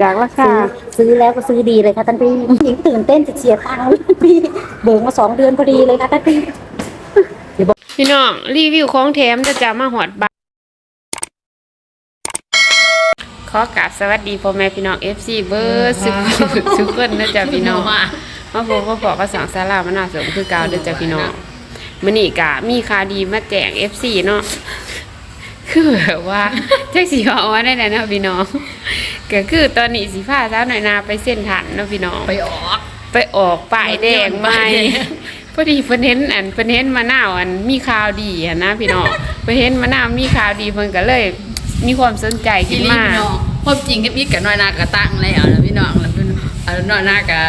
จากราคา ซื้อซื้อแล้วก็ซื้อดีเลยค่ะท่านพี่หญิงตื่นเต้นจะเสียตังค์พี่เบิกมาสองเดือนพอดีเลยค่ะท่านพี่พี่น้องรีวิวของแถมจะจะมาหอดบานขอกราบสวัสดีพ่อแม่พี่น้อง FC เบอร์สุขสุขคนนะจ๊ะพี่น้องมาพบมาพอกระสังสารามานาสมคือเก่าเด้อจ้ะพี่น้องมื้อนี้กะมีข่าวดีมาแจ้ง FC เนาะ คือแบบว่าแท็กซี่เอาว่าได้แล้วเนาะพี่น้องก็คือตอนนี้สิพาสาวหน่อยนาไปเส้นทันเนาะพี่น้องไปออก ไปออกป้ายแดงใหม่พอดีเพิ่นเห็นอันเพิ่นเห็นมะนาวอันมีข่าวดีอะนะพี่น้องเพิ่นเห็นมะนาวมีข่าวดีเพิ่นก็เลย มีความสนใจพี่ขึ้นลีมาพี่น้องความจริงก็มีกับน้อยนากระตั้งแล้วนะพี่น้องแล้วเป็นเอาน้อยนากะ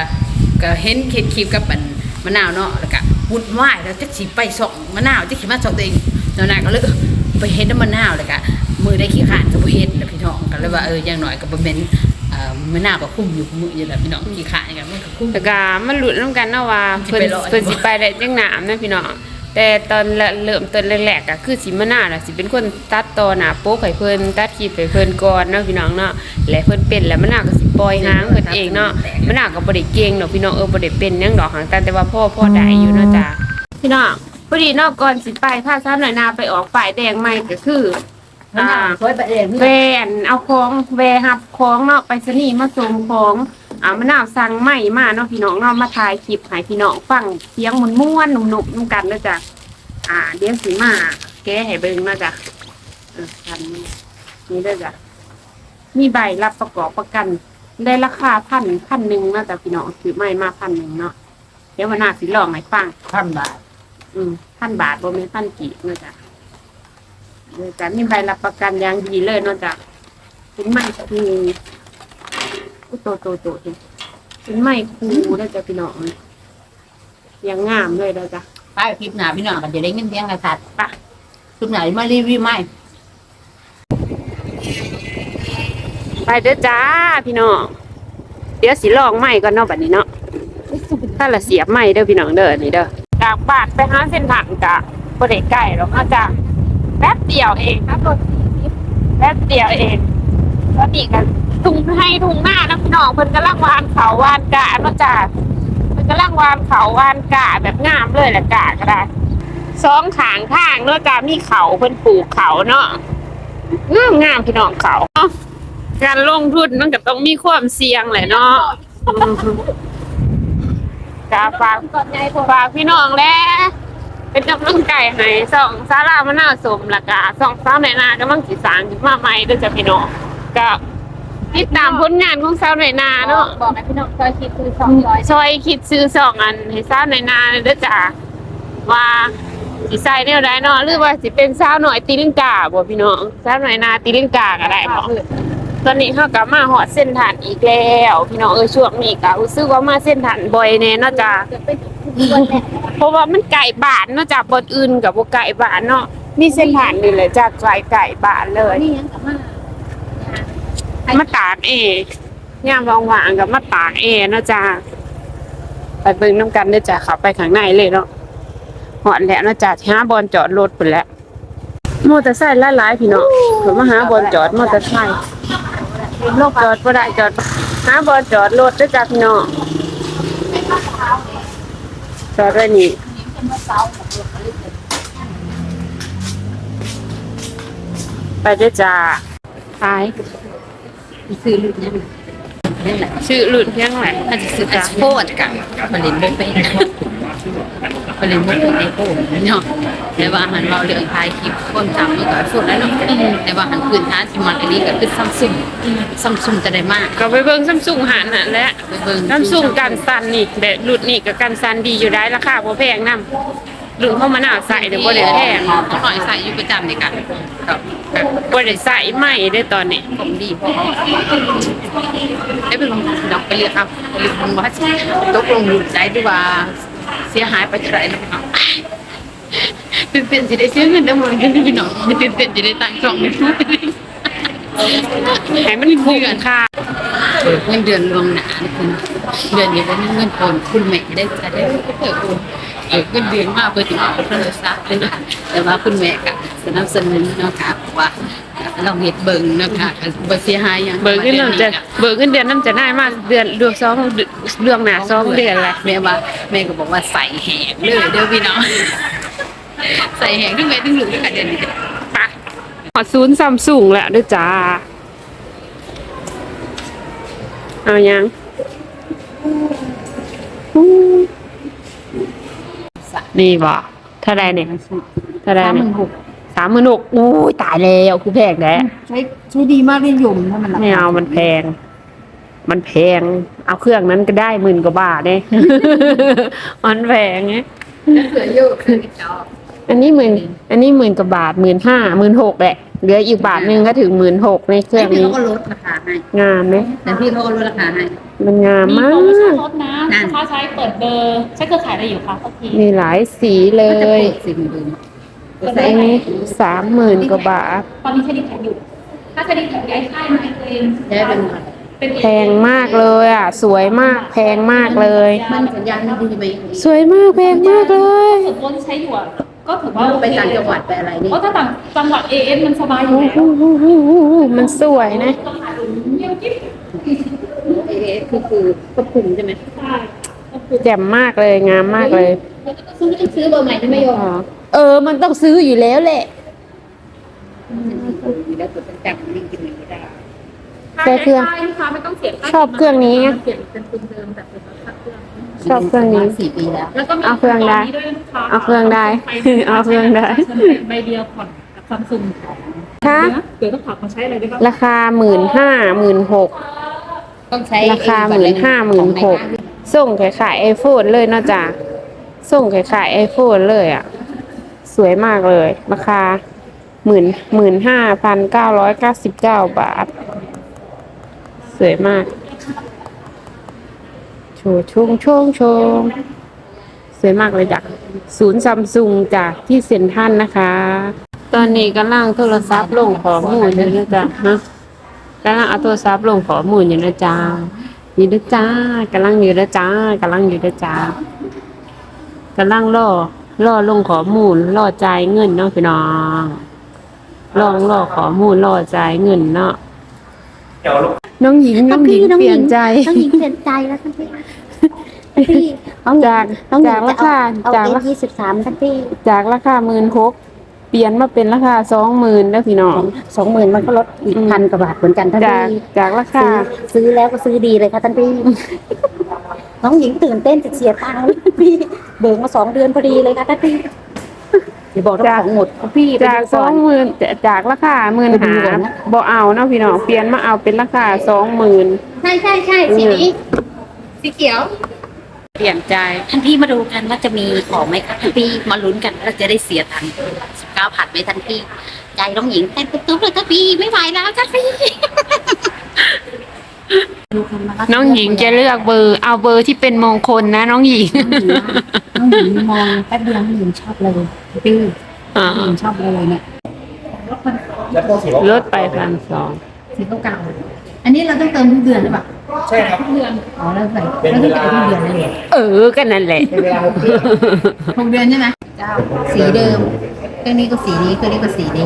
ก็เห็นคลิปคลิปกับมันมะนาวเนาะแล้วก็วุ่นวายแล้วจะสิไปส่องมะนาวจะขี่มาส่องตัวเองน้อยนาก็เลยเออ ไปเห็นน้ำมะนาวเลยก็มือได้ขี้ขานก็บ่เห็นนะพี่น้องก็เลยว่าเอออย่างน้อยก็บ่แม่นเอ่อมะนาวก็คุ้มอยู่มืออยู่แล้วพี่น้องขี้ขานกันมันก็คุ้ม แล้วก็มันหลุดน้ำกันเนาะว่าสิเพิ่นไปรอด เพิ่นสิไปได้จังหนามนะพี่น้องแต่ตอนเริ่มต้นแรกๆก็คือสิมะนาวน่ะสิเป็นคนตัดต่อหน้าโป๊กให้เพิ่นตัดคลิปให้เพิ่นก่อนเนาะพี่น้องเนาะและเพิ่นเป็นแล้วมะนาวก็สิปล่อยหางเพิ่นเองเนาะมะนาวก็บ่ได้เก่งดอกพี่น้องเออบ่ได้เป็นหยังดอกหางแต่แต่ว่าพ่อพ่อได้อยู่เนาะจ้ะพี่น้อง พอดีเนอกก่อนสิไปพาซ้ำหน่อยนาไปออกฝ่ายแดงใหม่ก็คือมะนาวช่วยประเด็นแวนเอาของแวหับของเนาะไปสนีย์มาส่งของอ่ามะนาวสั่งใหม่มาเนาะพี่น้องเนาะมาถ่ายคลิปให้พี่น้องฟังเสียงมันม่วนๆหนุ่มๆนุ่มกันเนาะจ้ะอ่าเดี๋ยวสิมาแก้ให้เบิ่งเนาะจ้ะเออทันนี้นี่เด้อจ้ะมีใบรับประกอบประกัน ได้ราคาพันพันหนึ่งเนาะจ้ะพี่น้องซื้อใหม่มาพันหนึ่งเนาะเดี๋ยววันหน้าสิลองให้ฟัง พันบาท อืมพันบาทบ่แม่นพันกี่เนาะจ้ะเดี๋ยวจะมีใบรับประกันอย่างดีเลยเนาะจ้ะถึงไม่คืออุยโตโตโตเห็นถึงไม่คูแล้วจ้ะพี่น้องยังงามเลยแล้วจ้ะไปคลิปหน้าพี่น้องก็จะได้เงินเพียงกระสัดปะคลิปไหนมารีวิวใหม่ ไปเด้อจ้าพี่น้องเดี๋ยวสิลองใหม่ก่อนเนาะบัดนี้เนาะถ้าละเสียบใหม่เด้อพี่น้องเด้อนี่เด้อ จากบ้าทไปหาเส้นทางจ้ะบ่ได้ใกล้หรอกเนาะจ้ะแป๊บเดียวเองครับรถแป๊บเดียวเองแล้วนี่กันถุงให้ถุงหน้านะพี่น้องเพิ่นกำลังวานเขาวานกะเนาะจ้าเพิ่นกำลังวานเขาวานกะแบบงามเลยแหละกะก็ได้สองขางข้างเนาะจ้ามีเขาเพิ่นปลูกเขาเนาะงามงามพี่น้องเขาเนาะการลงทุนมันก็ต้องมีความเสี่ยงแหละเนาะ อืมจ้าฝากฝากพี่น้องแหล้วเป็นกำลังใจให้สองสารามะนาวสมและกะสองสาวในนากำลังสิสร้างขึ้นมาใหม่เด้อจ้ะพี่น้องก็ติดตามผลงานของสาวหน่อยนาเนาะบอกให้พี่น้องช่วยคิดคือสองร้อยช่วยคิดซื้อสองอันให้สาวหน่อยนาเด้อจ้าว่าสิใส่แนวใดเนาะหรือว่าสิเป็นสาวหน่อยตีลิงกาบ่พี่น้องสาวหน่อยนาตีลิงกาก็ได้บ่ ตอนนี้เฮาก็มาฮอดเส้นทางอีกแล้ว พี่น้องเอ้ยช่วงนี้ก็รู้สึกว่ามาเส้นทางบ่อยแน่เนาะจ้าจะเพราะว่ามันไก่บ้านเนาะจ้าบ่อื่นก็บ่ไก่บ้านเนาะมีเส้นทางนี่แหละจ้าไก่ไก่บ้านเลยนี่ยังกลับมามาตากเองยามว่างๆกับมาตากเองเนาะจ้าไปเบิ่งน้ำกันเด้อจ้าข้าไปข้างในเลยเนาะหอดแล้วเนาะจ้าหาบอลจอดรถไปแล้วมอเตอร์ไซค์หลายๆพี่น้องเพิ่นมาหาบอลจอดมอเตอร์ไซค์ จอดบ่ได้จอดหาบอลจอดรถเด้อจ้าพี่น้องจอดไว้นี่ไปเด้อจ้าขายซื้อรุ่นนี้นั่นแหละชื่อหลุดเพียงไหนอาจจะซื้อไอโฟนกันผลิตโมเป็น ผลิตโมเป็นไอโฟนเนาะแต่ว่าหันเราเรื่องถ่ายคลิปคนจำเมื่อก่อนโฟนแล้วเนาะแต่ว่าหันพื้นฐานที่มันอันนี้ก็คือซัมซุงซัมซุงจะได้มากก็ไปเบิ่งซัมซุงหันน่ะแหละไปเบิ่งซัมซุงกันซันนี่เด็ดหลุดนี่กับกันซันดีอยู่ได้ราคาบ่แพงนำหลุดเข้ามาหน้าใส่เดี๋ยวบ่ได้แพงน้องหน่อยใส่อยู่ประจำในกันครับครับบ่ได้ใส่ใหม่ได้ตอนนี้ผมดีพอได้เป็นลงดอกไปเรียกครับหรือผมว่าตกลงหลุดใจดีว่า เสียหายไปเท่าไหร่นะครับตื่นเต้นจะได้เสียเงินได้หมดกันพี่น้องตื่นเต้นจะได้ตังค์สองในทุกให้มันคุ้มค่าเงินเดือนลวงหนานี่คุณเดือนนี้ได้เงินโอนคุณแม่ได้จะได้เกิดโอนเออเงินเดือนมากเพื่อถึงเอาเพื่อนซักเลยนะแต่ว่าคุณแม่ก็สนับสนุนเนาะค่ะว่า ลองเห็ดเบิ่งนะคะบ่เสียหายหยังเบิกเงินน้ำจะเบิกเงินเดือนน้ำจะได้มากเดือนเดือนสองเดือนเรื่องหนาสองเดือนแหละแม่ว่าแม่ก็บอกว่าใส่แหงเลยเด้อพี่น้องใส่แหงทั้งแม่ทั้งลูกด้วยกันเดือนนี้ไปขอศูนย์ซัมซุงแหละด้วยจ้าเอายังอู้นี่บ่เท่าไรเนี่ยเท่าไรเนี่ย สามหมื่นหกโอ้ยตายแล้วคือแพงแท้ใช้ใช้ดีมากเลยยมถ้ามันไม่เอามันแพง มันแพง เอาเครื่องนั้นก็ได้หมื่นกว่าบาทเนี่ย มันแพงไงเสือโยกคือจออันนี้หมื่นอันนี้หมื่นกว่าบาทหมื่นห้าหมื่นหกแหละเหลืออีกบาทหนึงก็ถึงหมื่นหกในเครื่องพี่นี้เขาก็ลดราคาให้งามไหมแต่พี่เขาก็ลดราคาให้ มันงามมีมาโปรโมชั่นก ลดนะนั่น ลูกค้าใช้เปิดเบอร์ ใช้เครือข่ายอะไรอยู่คะสักทีมีหลายสีเลก็จะยเปิดสิ่งดู อันนี้สามหมื่นกว่าบาท ตอนนี้ใช้ดีแท็กอยู่ ถ้าใช้ดีแท็กย้ายค่ายมาให้ตัวเองย้ายเป็นเป็นแพงมากเลยอะ สวยมากแพงมากเลย มันสัญญาณดีไหมสวยมากแพงมากเลยส่วนตัวที่ใช้อยู่อะก็ถือว่าไปต่างจังหวัดไปอะไรนี่เพราะถ้าต่างจังหวัด AS มันสบายอยู่โอ้แล้วโหมันสวยนะต้องหาดูเยี่ยมกิ๊บเอเอคือคือควบคุมใช่ไหมใช่ก็คือแจ่มมากเลยงามมากเลยซื้อซื้อเบอร์ใหม่ใช่ไหมโยมอ๋อ เออ มันต้องซื้ออยู่แล้วแหละ แล้วกดเป็นจังนี่กินอย่างนี้ได้แต่เครื่องใช่ลูกค้าไม่ต้องเสียค่าชอบเครื่องนี้ไงเปลี่ยนเป็นทุนเดิมแต่เป็นค่าเครื่อง ชอบเครื่องนี้ สี่ปีแล้ว แล้วก็มีเอาเครื่องได้ตนนี้ด้วยลูกค้าเอาเครื่องได้เอาเครื่องได้ ใบเดียวผ่อนกับซัมซุงคะเดี๋ยวต้องขับมาใช้อะไรได้บ้างราคาหมื่นห้าหมื่นหกต้องใช้ราคาหมื่นห้าหมื่นหกส่งขายขายไอโฟนเลยเนอะจ๊ะส่งขายขายไอโฟนเลยอะ สวยมากเลย ราคาหมื่นหมื่นห้าพันเก้าร้อยเก้าสิบเก้าบาท สวยมาก โชว์ช่วงช่วงชงสวยมากเลยจ้ะศูนย์ซัมซุงจ้ะที่เซ็นทรัลนะคะ ตอนนี้กำลังโทรศัพท์ลงข้อมูลอยู่นะจ๊ะฮะกำลังเอาโทรศัพท์ลงข้อมูลอยู่นะจ๊ะอยู่นะจ้ากำลังอยู่นะจ้ากำลังอยู่นะจ้ากำลังรอ รอลงข้อมูลรอจ่ายเงินเนาะพี่น้องลองรอข้อมูลรอจ่ายเงินเนาะน้องหญิงน้องหญิงเปลี่ยนใจน้องหญิงเปลี่ยนใจแล้วท่านพี่ท่านพี่น้องหญิงจากน้องหญิจากงราคาเอาจากเอรายี่สิบสามท่านพี่จากราคาหมื่นหกเปลี่ยนมาเป็นราคาสองหมื่นแล้วพี่น้อง สองหมื่นมันก็ลดอีกอืม พันกว่าบาทเหมือนกันท่านจากพี่จากราคา ซื้อซื้อแล้วก็ซื้อดีเลยค่ะท่านพี่ น้องหญิงตื่นเต้นจะเสียตังค์พี่เบิกมาสองเดือนพอดีเลยค่ะท่านพี่อย่าบอกว่าของหมดค่ะพี่ไปจากดูสก่อองน หมื่นจากราคาหมื่นไปดูหาก่อนนะ บ่เอาเนาะพี่น้องเปลี่ยนมาเอาเป็นราคาสองหมื่นใช่ใช่ใช่สีนี้ สีเขียว เปลี่ยนใจท่านพี่มาดูกันว่าจะมีของไหมคะท่านพี่มาลุ้นกันว่าจะได้เสียตังค์สิบเก้าผัดไหมท่านพี่ ใจน้องหญิงเต้นตุ๊บๆเลยท่านพี่ไม่ไหวแล้วท่านพี่ดูกันมาว่า น้องหญิงจะเลือกเบอร์เอาเบอร์ที่เป็นมงคลนะ น้องหญิงน้องหญิงมองแป๊บเดียวน้องหญิงชอบเลยพี่อ่าน้องหญิงชอบเลยเนี่ยลดไปพันสองสีเก่าๆอันนี้เราต้องเติมทุกเดือนหรือเปล่าใช่ครับเดือนอ๋อแล้วใส่เป็นแล้วเวต้องลาเติมทุกเดือนเลยเหรอเออกันนั่นแหละเป็นเวลาหกเดือนหกเดือนใช่ไหมเจ้าสีเดิมเครื่องนี้ก็สีนี้เครื่องนี้ก็สีนี้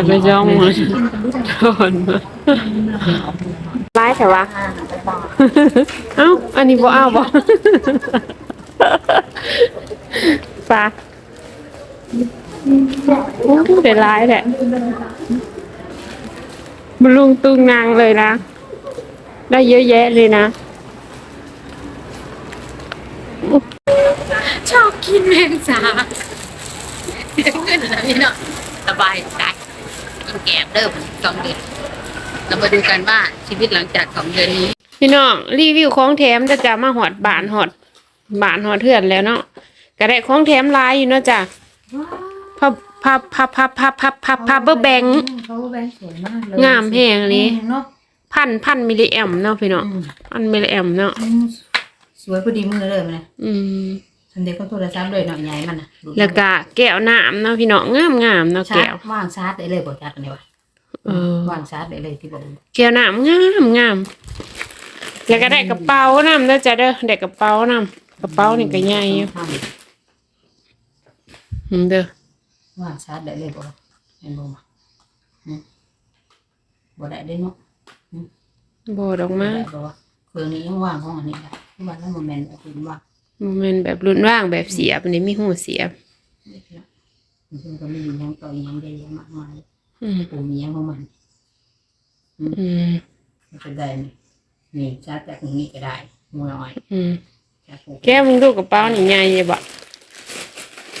กไปจ้องมันโดนมาไล่แต่ว่าเอ้า อันนี้บ่เอาบ่ปลาโอ้เดี๋ยวร้ายแหละมันลุงตุงนางเลยนะ ได้เยอะแยะเลยนะ ชอบกินแมงสาบเสียเงินนะพี่เนาะสบายใจ กินแก้วเริ่มสองเดือนเรามาดูกันว่าชีวิตหลังจากสองเดือนนี้ พี่น้องรีวิวของแถมจะจะมาหอดบานหอดบานหอดเถื่อนแล้วเนาะก็ได้ของแถมหลายอยู่เนาะจ้ะพับพับพับพับพับพับพับพับเบอร์แบงเขาแบงสวยมากเลยงามแฮงนี้เนาะพันพันมิลลิแอมเนาะพี่น้องพันมิลลิแอมเนาะอืมสวยพอดีมือเลยมันนะอืม ทันเด็กก็โทรศัพท์เลยเนาะใหญ่มันนะแล้วก็แก้วน้ำเนาะพี่น้องงามงามๆเนาะชาแก้ร์ว จว่างชาร์จได้เลยบ่จัดกันเลยวะเออว่างชาร์จได้เลยที่บอกแก้วน้ำงามงามแล้วก็ได้กระเป๋าน้ำเด้อจ้ะเด้อได้กระเป๋าน้ำกระเป๋านี่ก็ใหญ่อยู่อืมเด้อว่างชาร์จได้เลยบ่เห็นบ่มาอืมบ่ได้ได้เนาะบ่ดอกบ่มาได้บ่วะเครื่องนี้ยังว่างของอันนี้ค่ะที่ว่าแล้วมันแม่นเอาคุณว่า บ่แม่นแบบรุ่นว่างแบบเสียบอันนี้มีหูเสียบมันก็ไม่มีหยังต่ออีหยังได้เยอะมากมายอืมปุ่มอีหยังของมันอืมมันก็ได้นี่นี่ชาร์จจากตรงนี้ก็ได้งูน้อยอืมชาร์จปุ๊บแก้วมึงดูกระเป๋านี่ใหญ่เลยบ่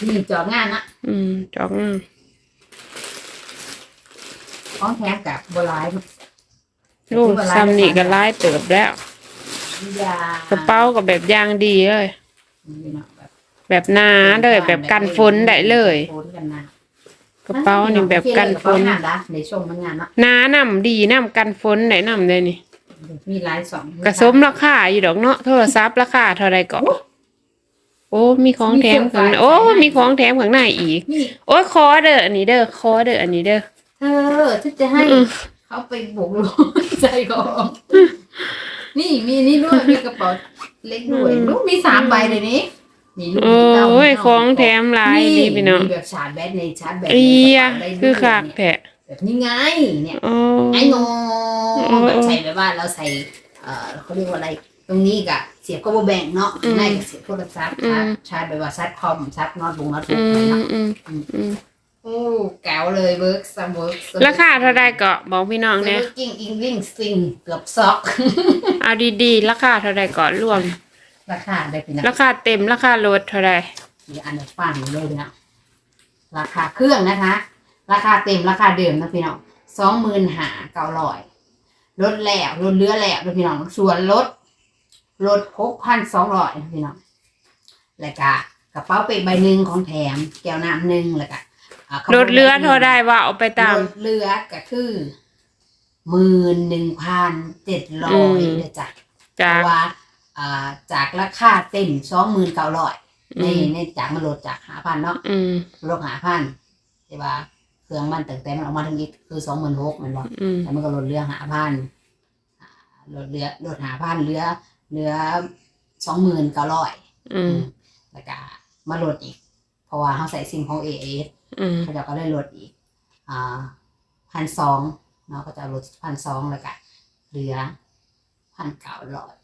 นี่จอดงานนะอืมจอกงามของแถมกับบัวลายดูซ้ำนี่ก็หลายเติบแล้วยากระเป๋าก็แบบยางดีเลย นี่เนาะแบบแบบหนาเลยแบบกันฝนได้เลย ฝนกันนะกระเป๋านี่แบบกันฝนงานละในช่วงมันงานเนาะหนานำดีนำกันฝนได้นำเลยนี่มีหลายสองกระสมราคาอยู่ดอกเนาะโทรศัพท์ราคาเท่าไรก็โอ้มีของแถมข้างในโอ้มีของแถมข้างในอีกนี่โอ้ยคอเด้ออันนี้เด้อคอเด้ออันนี้เด้อเธอที่จะให้อืมเขาไปบุกลุกใจก่อน นี่มีนี่ด้วยมีกระเป๋าเล็กด้วยลูกมีสามใบเลยนี่นี่ลูกโอมีเต้า้ยมีขเต้าองแถมหลายดีพี่น้องมีแบบชาร์จแบตในชาร์จแบตในเอียกระเป๋าได้ด้วยคือคักเนี่ยแท้แบบนี้ไงเนี่ยโอ้ไอ้โนโอ้แบบใส่แบบว่าเราใส่เอ่อเขาเรียกว่าอะไรตรงนี้กับเสียบก็บ่แบ่งเนาะข้างในก็เสียบโทรศัพท์ชาร์จชาร์จแบบว่าชาร์จคอมชาร์จโนอตบุ๊กโน้ตอืบุ๊กอะไรมเนาะอืมอืม โอ้แก้วเลยเวิร์กซัมเวิร์กราคาเท่าไรก็บอกพี่น้องเนี่เนี่ยยกิ้งอิงวิ่งซิงเกือบซอกเอาดีๆ ราคาเท่าไรก่อนรวม ราคาได้พี่นะราคาเต็มราคาลดเท่าไรเดี๋ยวอันนี้ฟังเลยพี่นะราคาเครื่องนะคะ ราคาเต็มราคาเดิมนะพี่น้องสองหมื่นหาเก้าร้อยลดแล้วลดเหลือแล้วนะพี่น้องส่วนลดลดหกพันสองร้อยนะพี่น้องแล้วก็กระเป๋าเป้ใบหนึ่งของแถมแก้วน้ำหนึ่งแล้วก็อ่าขบวนลดเหลือเท่าไรว่าเอาไปตามลดเหลือก็คือหมื่นหนึ่งพันเจ็ดร้อยอืมนะจ๊ะเพจาก ราะว่าอ่าจากราคาเต็มสองหมื่นเก้าร้อยในอืมในจากมันลดจากหาพันเนาะอืม ลดหาพันแต่ว่าเครื่องมันตั้งแต่มันออกมาทั้งนี้คือสองหมื่นหกมันบอก อืม แล้วมันก็ลดเหลือหาพันลดเหลือลดหาพันเหลือเหลือสองหมื่นเก้าร้อยอืม แล้วก็มาลดอีก เพราะว่าเขาใส่ซิมของเอเอสอืมเขาจะก็เลยลดอีก อ่าพันสองเนาะก็จะลดพันสองแล้วก็เหลือพันเก้าร้อย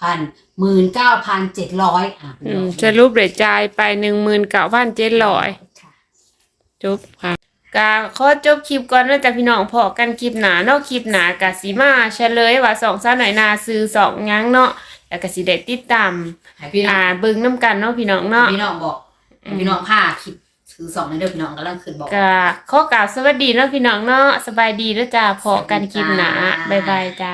พันหมื่นเก้าพันเจ็ดร้อยอะอืมจะรูปเดือจ่ายไปหนึ่งหมื่นเก้าพันเจ็ดร้อยค่ะจบค่ะกาขอจบคลิปก่อนแล้วจ้ะพี่น้องพอกันคลิปหนาเนาะคลิปหนากะสิมาเฉลยว่าสองสาวหน่อยนาซื้อสองหยังเนาะแล้วก็สิได้ติดตามให้พี่น้ออ่างเบิ่งน้ำกันเนาะพี่น้องเนาะ พี่น้องบอกให้พี่น้องผ้าคลิป ถือสองในเด้อพี่น้องกำลังขึ้นบอกก็ขอกล่าวสวัสดีเนาะพี่น้องเนาะสบายดีแล้วจ้าพอกันคลิปหนาจ้าบ๊ายบายจ้า